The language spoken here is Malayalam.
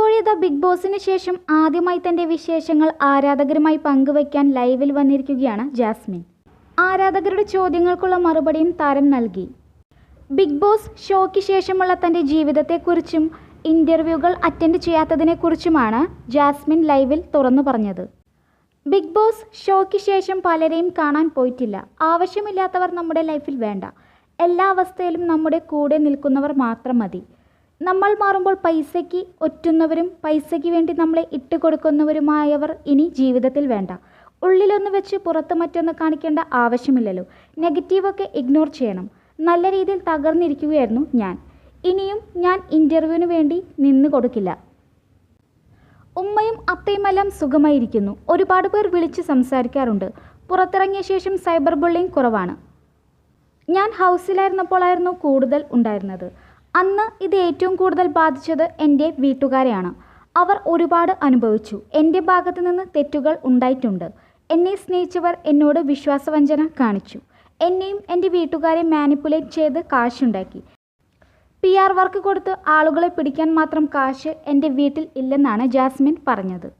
ഇപ്പോഴിതാ ബിഗ് ബോസിന് ശേഷം ആദ്യമായി തന്റെ വിശേഷങ്ങൾ ആരാധകരുമായി പങ്കുവയ്ക്കാൻ ലൈവിൽ വന്നിരിക്കുകയാണ് ജാസ്മിൻ. ആരാധകരുടെ ചോദ്യങ്ങൾക്കുള്ള മറുപടിയും താരം നൽകി. ബിഗ് ബോസ് ഷോയ്ക്ക് ശേഷമുള്ള തന്റെ ജീവിതത്തെക്കുറിച്ചും ഇന്റർവ്യൂകൾ അറ്റൻഡ് ചെയ്യാത്തതിനെക്കുറിച്ചുമാണ് ജാസ്മിൻ ലൈവിൽ തുറന്നു പറഞ്ഞത്. ബിഗ് ബോസ് ഷോയ്ക്ക് ശേഷം പലരെയും കാണാൻ പോയിട്ടില്ല. ആവശ്യമില്ലാത്തവർ നമ്മുടെ ലൈഫിൽ വേണ്ട. എല്ലാ അവസ്ഥയിലും നമ്മുടെ കൂടെ നിൽക്കുന്നവർ മാത്രം മതി. നമ്മൾ മാറുമ്പോൾ പൈസയ്ക്ക് ഒറ്റുന്നവരും പൈസയ്ക്ക് വേണ്ടി നമ്മളെ ഇട്ട് കൊടുക്കുന്നവരുമായവർ ഇനി ജീവിതത്തിൽ വേണ്ട. ഉള്ളിലൊന്ന് വെച്ച് പുറത്ത് മറ്റൊന്ന് കാണിക്കേണ്ട ആവശ്യമില്ലല്ലോ. നെഗറ്റീവൊക്കെ ഇഗ്നോർ ചെയ്യണം. നല്ല രീതിയിൽ തകർന്നിരിക്കുകയായിരുന്നു ഞാൻ. ഇനിയും ഞാൻ ഇന്റർവ്യൂവിന് വേണ്ടി നിന്ന് കൊടുക്കില്ല. ഉമ്മയും അത്തയുമെല്ലാം സുഖമായിരിക്കുന്നു. ഒരുപാട് പേർ വിളിച്ച് സംസാരിക്കാറുണ്ട്. പുറത്തിറങ്ങിയ ശേഷം സൈബർ ബുള്ളിങ് കുറവാണ്. ഞാൻ ഹൗസിലായിരുന്നപ്പോഴായിരുന്നു കൂടുതൽ ഉണ്ടായിരുന്നത്. അന്ന് ഇത് ഏറ്റവും കൂടുതൽ ബാധിച്ചത് എന്റെ വീട്ടുകാരെയാണ്. അവർ ഒരുപാട് അനുഭവിച്ചു. എന്റെ ഭാഗത്തു നിന്ന് തെറ്റുകൾ ഉണ്ടായിട്ടുണ്ട്. എന്നെ സ്നേഹിച്ചവർ എന്നോട് വിശ്വാസവഞ്ചന കാണിച്ചു. എന്നെയും എന്റെ വീട്ടുകാരെ മാനിപ്പുലേറ്റ് ചെയ്ത് കാശുണ്ടാക്കി. പി ആർ വർക്ക് കൊടുത്ത് ആളുകളെ പിടിക്കാൻ മാത്രം കാശ് എന്റെ വീട്ടിൽ ഇല്ലെന്നാണ് ജാസ്മിൻ പറഞ്ഞത്.